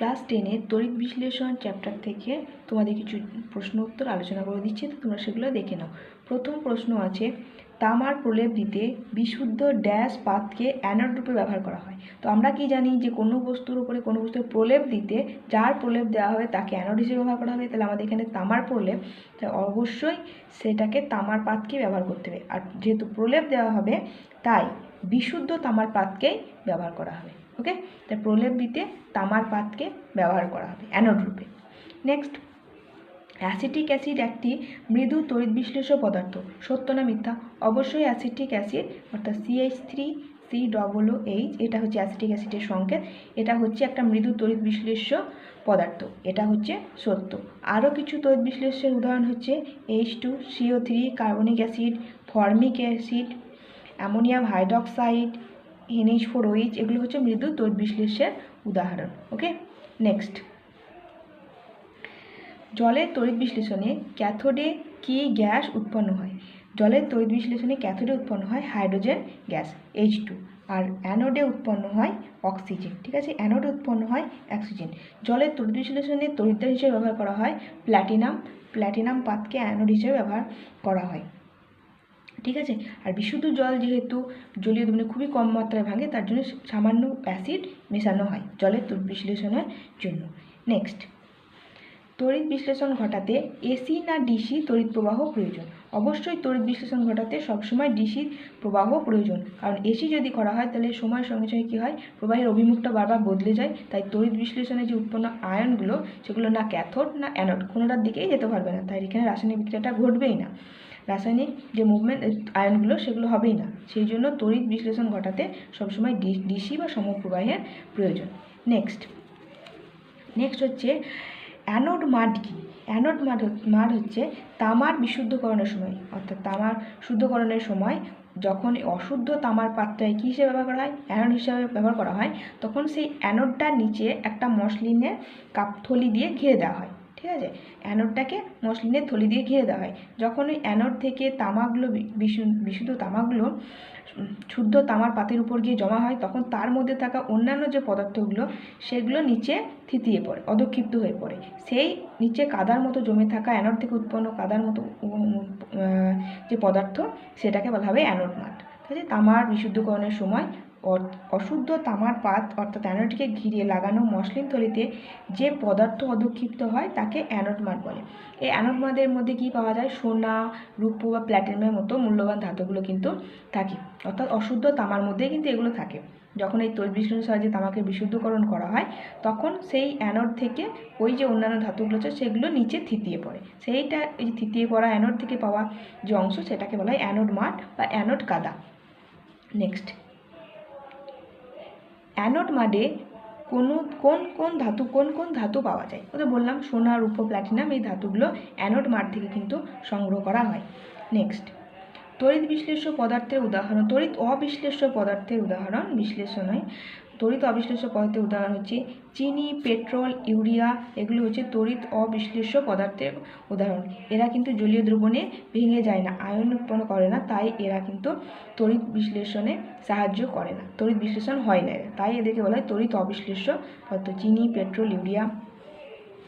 Class টেনের তড়িৎ বিশ্লেষণ চ্যাপ্টার থেকে তোমাদের কিছু প্রশ্ন উত্তর আলোচনা করে দিচ্ছি, তো তোমরা সেগুলো দেখে নাও। প্রথম প্রশ্ন আছে, তামার প্রলেপ দিতে বিশুদ্ধ ড্যাশ পাতকে অ্যানোড রূপে ব্যবহার করা হয়। তো আমরা কি জানি যে কোনো বস্তুর উপরে কোনো বস্তুর প্রলেপ দিতে যার প্রলেপ দেওয়া হবে তাকে অ্যানোড হিসেবে ব্যবহার করা হবে। তাহলে আমাদের এখানে তামার প্রলেপ অবশ্যই সেটাকে তামার পাতকে ব্যবহার করতে হবে। আর যেহেতু প্রলেপ দেওয়া হবে, তাই বিশুদ্ধ তামার পাতকেই ব্যবহার করা হবে। ওকে? তাই প্রলেপ দিতে তামার পাতকে ব্যবহার করা হবে অ্যানোড রূপে। নেক্সট অ্যাসিটিক অ্যাসিড একটি মৃদু তড়িৎ বিশ্লেষ্য পদার্থ, সত্য না মিথ্যা? অবশ্যই অ্যাসিটিক অ্যাসিড অর্থাৎ CH three C double O H এটা হচ্ছে অ্যাসিটিক অ্যাসিডের সংকেত, এটা হচ্ছে একটা মৃদু তড়িৎ বিশ্লেষ্য পদার্থ, এটা হচ্ছে সত্য। আরও কিছু তড়িৎ বিশ্লেষ্যের উদাহরণ হচ্ছে H two CO three carbonic acid formic acid ammonium hydroxide NH four OH এগুলো হচ্ছে মৃদু তড়িৎ বিশ্লেষ্যের উদাহরণ ওকে নেক্সট জলের তড়িৎ বিশ্লেষণে ক্যাথোডে কি গ্যাস উৎপন্ন হয়? জলের তড়িৎ বিশ্লেষণে ক্যাথোডে উৎপন্ন হয় হাইড্রোজেন গ্যাস এইচ টু আর অ্যানোডে উৎপন্ন হয় অক্সিজেন, ঠিক আছে? অ্যানোডে উৎপন্ন হয় অক্সিজেন। জলের তড়িৎ বিশ্লেষণে তড়িৎদ্বার হিসেবে ব্যবহার করা হয় প্ল্যাটিনাম প্ল্যাটিনাম পাতকে অ্যানোড হিসেবে ব্যবহার করা হয়। ঠিক আছে? আর বিশুদ্ধ জল যেহেতু জলীয় দ্রবণে খুবই কম মাত্রায় ভাঙে, তার জন্য সামান্য অ্যাসিড মেশানো হয় জলের বিশ্লেষণের জন্য। নেক্সট। তড়িৎ বিশ্লেষণ ঘটাতে এসি না ডিসি তড়িৎ প্রবাহ প্রয়োজন। অবশ্যই তড়িৎ বিশ্লেষণ ঘটাতে সবসময় ডিসির প্রবাহ প্রয়োজন। কারণ এসি যদি করা হয়, তাহলে সময়ের সঙ্গে সঙ্গে কী হয়? প্রবাহের অভিমুখটা বারবার বদলে যায়। তাই তড়িৎ বিশ্লেষণে যে উৎপন্ন আয়নগুলো, সেগুলো না ক্যাথোড, না অ্যানোড, কোনোটার দিকেই যেতে পারবে না। তাই এখানে রাসায়নিক বিক্রিয়াটা ঘটবেই না। রাসায়নিক যে মুভমেন্ট আয়নগুলো সেগুলো হবেই না। সেই জন্য তড়িৎ বিশ্লেষণ ঘটাতে সবসময় ডিসি বা সমপ্রবাহের প্রয়োজন। নেক্সট নেক্সট হচ্ছে অ্যানোড মাড কি? অ্যানোড মাড মাড হচ্ছে তামার বিশুদ্ধকরণের সময়। অর্থাৎ তামার শুদ্ধকরণের সময় যখন অশুদ্ধ তামার পাত্রায় কী হিসেবে ব্যবহার করা হয়? অ্যানোড হিসাবে ব্যবহার করা হয়। তখন সেই অ্যানোডটার নিচে একটা মসলিনের কাপ থলি দিয়ে ঘিরে দেওয়া হয়। ঠিক আছে? অ্যানোডটাকে মসলিনের থলি দিয়ে ঘিরে দেওয়া হয়। যখন ওই অ্যানোড থেকে তামাগুলো বিশুদ্ধ তামাগুলো শুদ্ধ তামার পাতের উপর গিয়ে জমা হয়, তখন তার মধ্যে থাকা অন্যান্য যে পদার্থগুলো, সেগুলো নিচে থিতিয়ে পড়ে, অধক্ষিপ্ত হয়ে পড়ে। সেই নিচে কাদার মতো জমে থাকা অ্যানোড থেকে উৎপন্ন কাদার মতো যে পদার্থ, সেটাকে বলা হবে অ্যানোড মাঠ। ঠিক আছে? তামার বিশুদ্ধকরণের সময় অশুদ্ধ তামার পাত অর্থাৎ অ্যানোডকে ঘিরে লাগানো মসলিন থলিতে যে পদার্থ অধক্ষিপ্ত হয় তাকে অ্যানোড মাঠ বলে। এই অ্যানোড মাদের মধ্যে কি পাওয়া যায়? সোনা, রূপো বা প্ল্যাটিনামের মতো মূল্যবান ধাতুগুলো কিন্তু থাকে। অর্থাৎ অশুদ্ধ তামার মধ্যে কিন্তু এগুলো থাকে। যখন এই বিশ্লেষণের সাহায্যে তামাকে বিশুদ্ধকরণ করা হয়, তখন সেই অ্যানোড থেকে ওই যে অন্যান্য ধাতুগুলো আছে, সেগুলো নিচে থিতিয়ে পড়ে। সেইটা এই যে থিতিয়ে পড়া অ্যানোড থেকে পাওয়া যে অংশ, সেটাকে বলা হয় অ্যানোড মাঠ বা অ্যানোড কাদা নেক্সট। অ্যানোড মাডে কোনো, কোন কোন ধাতু, কোন কোন ধাতু পাওয়া যায়? ওদের বললাম সোনা রূপ প্ল্যাটিনাম এই ধাতুগুলো অ্যানোড মাড থেকে কিন্তু সংগ্রহ করা হয়। নেক্সট তড়িৎ বিশ্লেষ্য পদার্থের উদাহরণ, তড়িৎ অবিশ্লেষ্য পদার্থের উদাহরণ, বিশ্লেষণ তড়িৎ অবিশ্লেষ্য পদার্থের উদাহরণ হচ্ছে চিনি, পেট্রোল, ইউরিয়া, এগুলো হচ্ছে তড়িৎ অবিশ্লেষ্য পদার্থের উদাহরণ। এরা কিন্তু জলীয় দ্রবণে ভেঙে যায় না, আয়ন উৎপন্ন করে না, তাই এরা কিন্তু তড়িৎ বিশ্লেষণে সাহায্য করে না। তড়িৎ বিশ্লেষণ হয় না তাই এদেরকে বলা হয় তড়িৎ অবিশ্লেষ্য পদার্থ, চিনি, পেট্রোল, ইউরিয়া,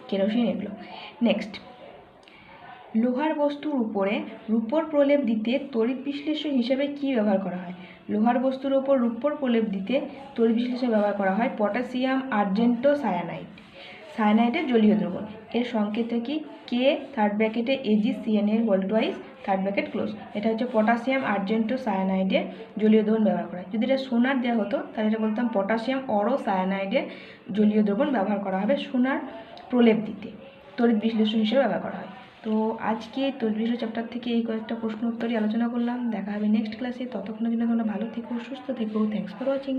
কেরোসিন, এগুলো। নেক্সট লোহার বস্তুর উপরে রূপর প্রলেপ দিতে তড়িৎ বিশ্লেষ্য হিসেবে কি ব্যবহার করা হয়? লোহার বস্তুর উপর রূপর প্রলেপ দিতে তড়িৎ বিশ্লেষণ ব্যবহার করা হয় পটাশিয়াম, আর্জেন্টো সায়ানাইড সায়ানাইডের জলীয় দ্রবণ। এর সংকেত কি? কে থার্ড ব্র্যাকেটে এজি সিএনএর ভোল্টওয়াইজ থার্ড ব্র্যাকেট ক্লোজ এটা হচ্ছে পটাশিয়াম, আর্জেন্টো সায়ানাইডের জলীয় দ্রবণ ব্যবহার করা যদি এটা সোনার দেওয়া হতো, তাহলে এটা বলতাম পটাশিয়াম, অরো সায়ানাইডের জলীয় দ্রবণ ব্যবহার করা হবে সোনার প্রলেপ দিতে। তড়িৎ বিশ্লেষণ হিসেবে ব্যবহার করা হয়। তো আজকে তৈরি চ্যাপ্টার থেকে এই কয়েকটা প্রশ্ন উত্তরই আলোচনা করলাম। দেখা হবে নেক্সট ক্লাসে ততক্ষণের জন্য তোমরা ভালো থেকো, সুস্থ থেকো। Thanks for watching